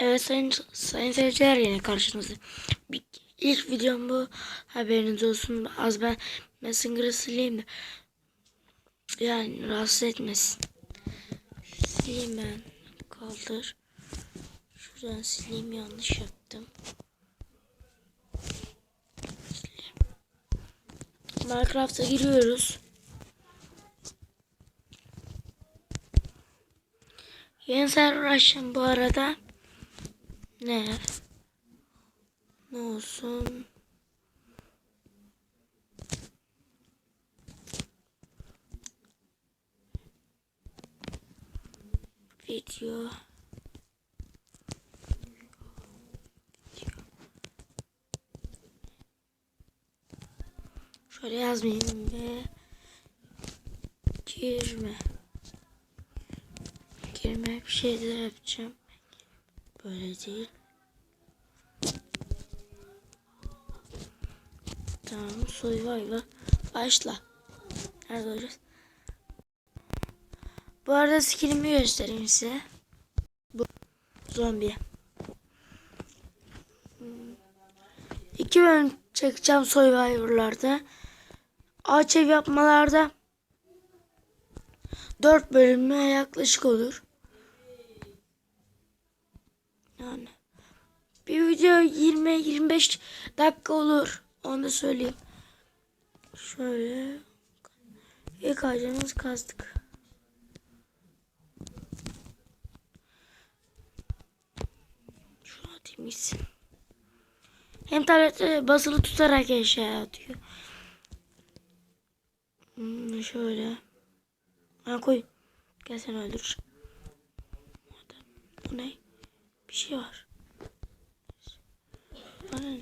Evet sayın, sayın seyirciler yine karşınızda. Bir, ilk videom bu. Haberiniz olsun. Az ben Messenger'ı sileyim de. Yani rahatsız etmesin. Sileyim ben. Kaldır. Şuradan sileyim yanlış yaptım. Minecraft'a giriyoruz. Yeni server açtım bu arada. Ne? Ne olsun? Video. Şöyle yazmayayım ve girme. Girme bir şeyler yapacağım. Böyle değil. Tamam survival başla. Nerede olacağız? Bu arada skillimi göstereyim size. Bu zombi. İki bölüm çekeceğim Survivor'larda. Ağaç ev yapmalarda dört bölüme yaklaşık olur. Yani bir video 20-25 dakika olur. Onu da söyleyeyim. Şöyle ilk ağacımızı kazdık. Şunu atayım gitsin. Hem tablette basılı tutarak eşya atıyor. Hmm, şöyle. Ha koy. Gel seni öldür. Bu ne? Şey var. Bana ne?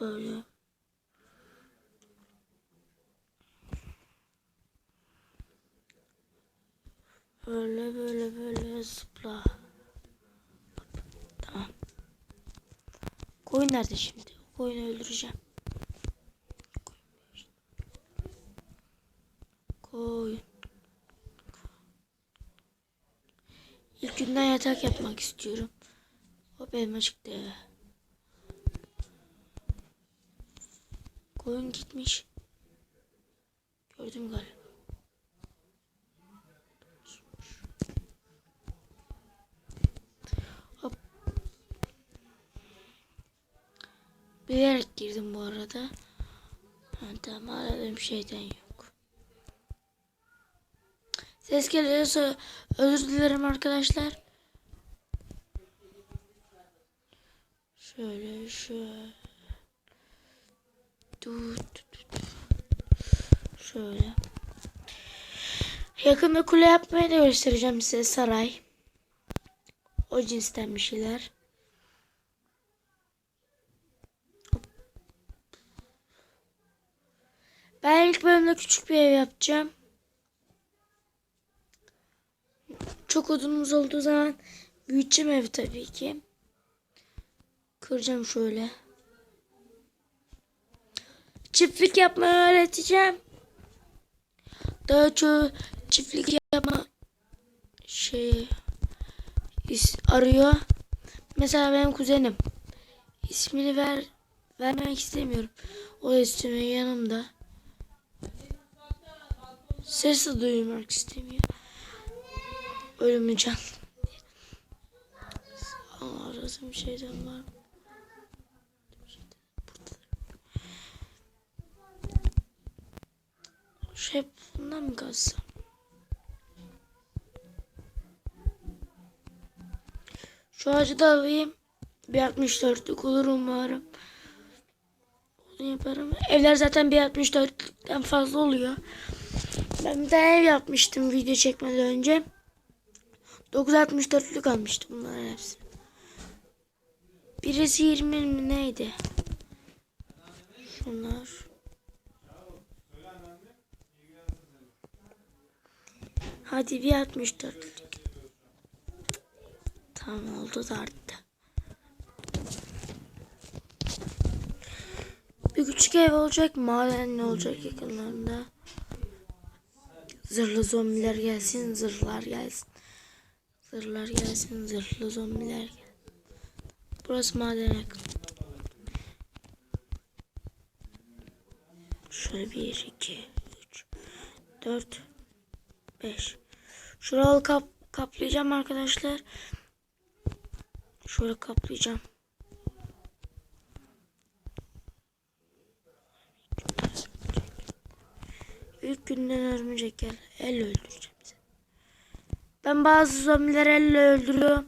Böyle. Böyle böyle böyle zıpla. Tamam. Koyun nerede şimdi? Koyunu öldüreceğim. Koyun. İlk günden yatak yapmak istiyorum. O benim açıktı. Koyun gitmiş. Gördüm galiba. Hop. Bilerek girdim bu arada. Ha, tamam aradığım şeyden yok. Ses geliyorsa özür dilerim arkadaşlar. Şöyle şöyle. Şöyle. Yakında kule yapmayı da göstereceğim size saray. O cinsten bir şeyler. Ben ilk bölümde küçük bir ev yapacağım. Çok odunumuz olduğu zaman büyüteceğim evi tabii ki. Kıracağım şöyle. Çiftlik yapmayı öğreteceğim. Daha çok çiftlik yapma şey arıyor. Mesela benim kuzenim. İsmini ver vermek istemiyorum. O istiyor yanımda. Ses de duymak istemiyor. Ölümü can. Razı bir şeyden var? Şey bundan mı kalsam? Şu ağacı da alayım. Bir 64'lük olur umarım. Onu yaparım. Evler zaten bir 64'lükten fazla oluyor. Ben bir tane ev yapmıştım video çekmeden önce. 964'lük almıştım bunların hepsi. Birisi 20 mi neydi? Şunlar. Hadi bir 64'lük. Tamam oldu da arttı. Bir küçük ev olacak. Maden ne olacak yakınlarında. Zırhlı zombiler gelsin. Zırhlar gelsin. Zırhlar gelsin. Zırhlı zombiler gelsin. Burası maden. Şöyle 1, 2, 3, 4, 5. Şuralı kap kaplayacağım arkadaşlar. Şöyle kaplayacağım. İlk günden örümcek gel. Elle öldüreceğim. Ben bazı zombileri elle öldürüyorum.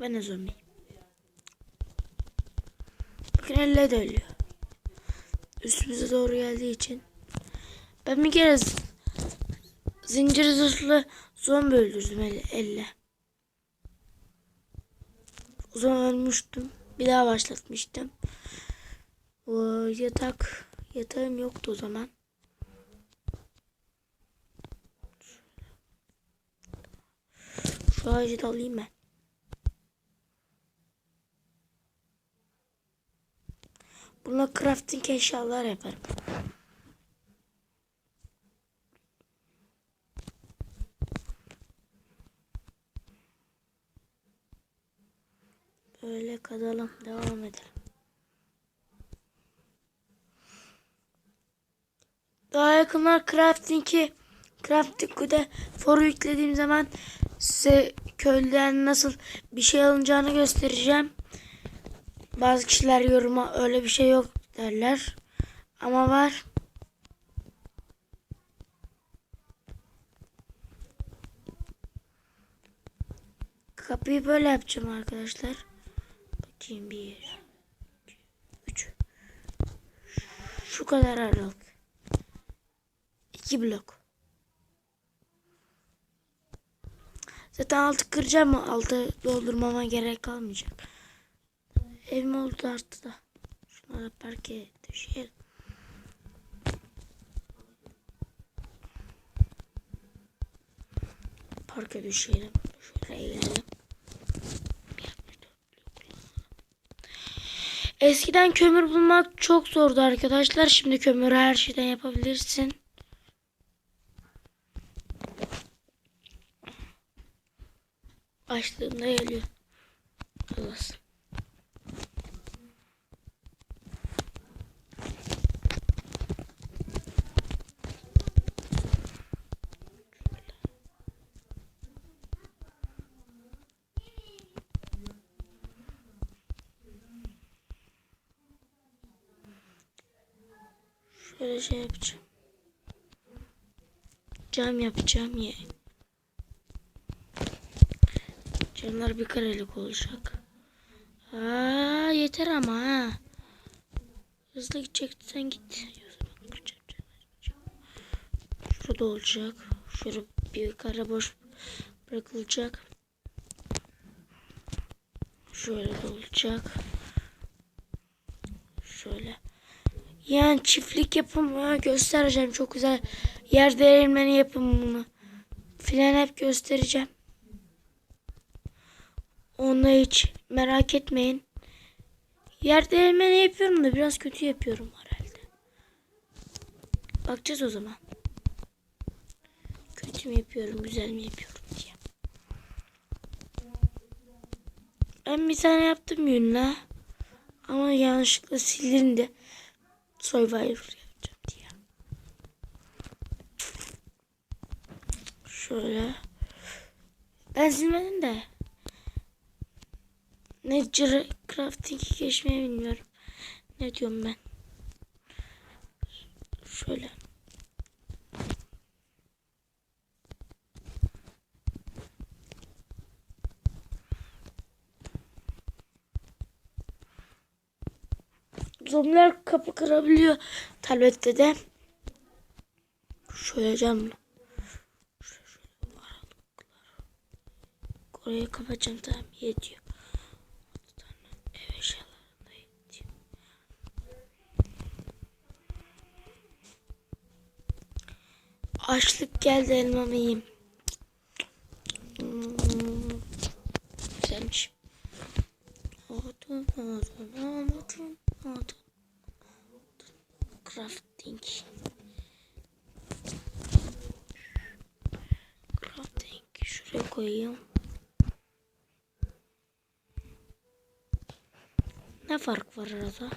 Ben de zombiyim. Bakın elle de ölüyor. Üstümüze doğru geldiği için. Ben bir kere zincir zırhlı zombi öldürdüm elle. elle. O zaman ölmüştüm. Bir daha başlatmıştım. O yatak yatağım yoktu o zaman. Şu ağacı da alayım ben. Bununla crafting eşyalar yaparım. Böyle kadalım. Devam edelim. Daha yakınlar crafting'i crafting'de foru yüklediğim zaman size köylüden nasıl bir şey alınacağını göstereceğim. Bazı kişiler yoruma öyle bir şey yok derler. Ama var. Kapıyı böyle yapacağım arkadaşlar. Bakayım bir, üç. Şu kadar aralık. İki blok. Zaten altı kıracağım mı? Altı doldurmama gerek kalmayacak. Evim oldu arttı da. Şunları parke düşeyelim. Parke düşeyelim. Şöyle eğlenelim. Eskiden kömür bulmak çok zordu arkadaşlar. Şimdi kömürü her şeyden yapabilirsin. Açtığımda geliyor. Allah'ım. Şöyle şey yapacağım. Cam yapacağım ye. Camlar bir karelik olacak. Aa yeter ama ha. Hızlı gideceksen git. Şurada olacak. Şurada bir kare boş bırakılacak. Şöyle de olacak. Şöyle. Yani çiftlik yapımı göstereceğim. Çok güzel. Yer değirmeni yapımını filan hep göstereceğim. Onu hiç merak etmeyin. Yer değirmeni yapıyorum da biraz kötü yapıyorum herhalde. Bakacağız o zaman. Kötü mü yapıyorum, güzel mi yapıyorum diye. Ben bir tane yaptım yünle. Ama yanlışlıkla silindi. Survivor yapacağım diye. Şöyle. Ben silmedim de. Ne crafting'i geçmeyi bilmiyorum. Ne diyorum ben. Şöyle. Zombiler kapı kırabiliyor tablette de. Şöyle camla. Şöyle şöyle aralıklar. Orayı kapatacağım tamam yetiyor. Açlık geldi elmamı yiyeyim. Hmm. Güzelmiş. Hatun, hatun, hatun, hatun. Crafting. Crafting. Şuraya koyayım. Ne fark var arada?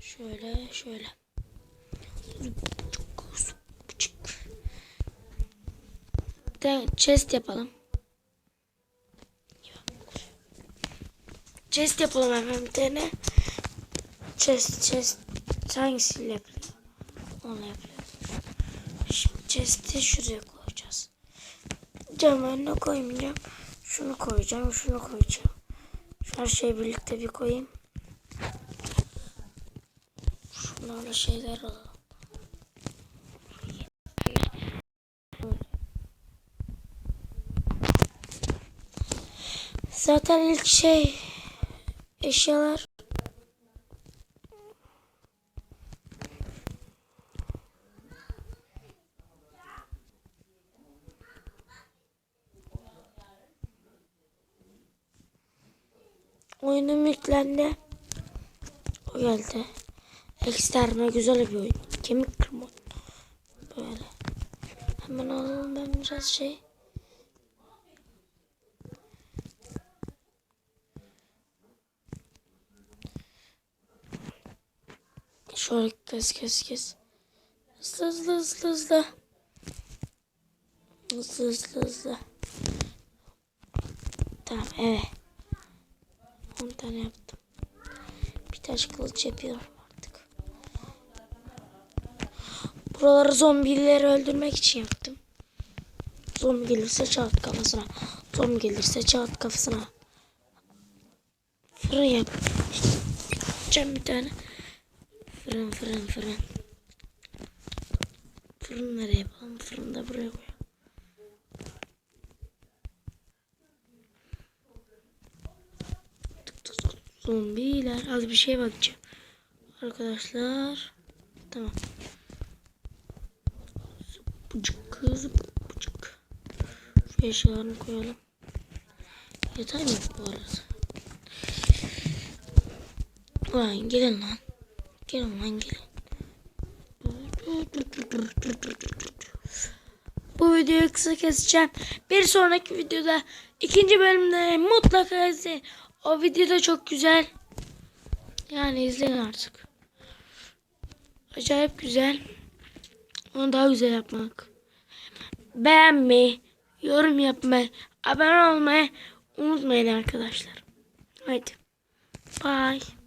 Şöyle, şöyle. De chest yapalım. Chest yapalım hemen bir tane. Chest chest hangisiyle yapılıyor? Onunla yapılıyor. Şimdi chest'i şuraya koyacağız. Cam önüne koymayacağım. Şunu koyacağım, şunu koyacağım. Şu her şeyi birlikte bir koyayım. Şunlarla şeyler alalım. Zaten ilk şey eşyalar Oyunum yüklendi. O geldi. Eksterna güzel bir oyun. Kemik kırma. Böyle. Hemen alalım ben biraz şey. Şöyle kes kes kes. Hızlı hızlı hızlı hızlı. Hızlı hızlı hızlı. Tamam evet. 10 tane yaptım. Bir taş kılıç yapıyorum artık. Buraları zombileri öldürmek için yaptım. Zombi gelirse çat kafasına. Zombi gelirse çat kafasına. Fırın yap. Yapacağım bir tane. Fırın fırın fırın. Fırın nereye yapalım? Fırını da buraya koyalım. Zombiler. Az bir şey bakacağım. Arkadaşlar. Tamam. Zıpıcık zıpıcık. Şu eşyalarını koyalım. Yeter mi bu arada? Lan gelin lan. Gelin lan gelin. Bu videoyu kısa keseceğim. Bir sonraki videoda ikinci bölümde mutlaka izleyin. O video da çok güzel. Yani izleyin artık. Acayip güzel. Onu daha güzel yapmak. Beğenmeyi, yorum yapmayı, abone olmayı unutmayın arkadaşlar. Haydi. Bye.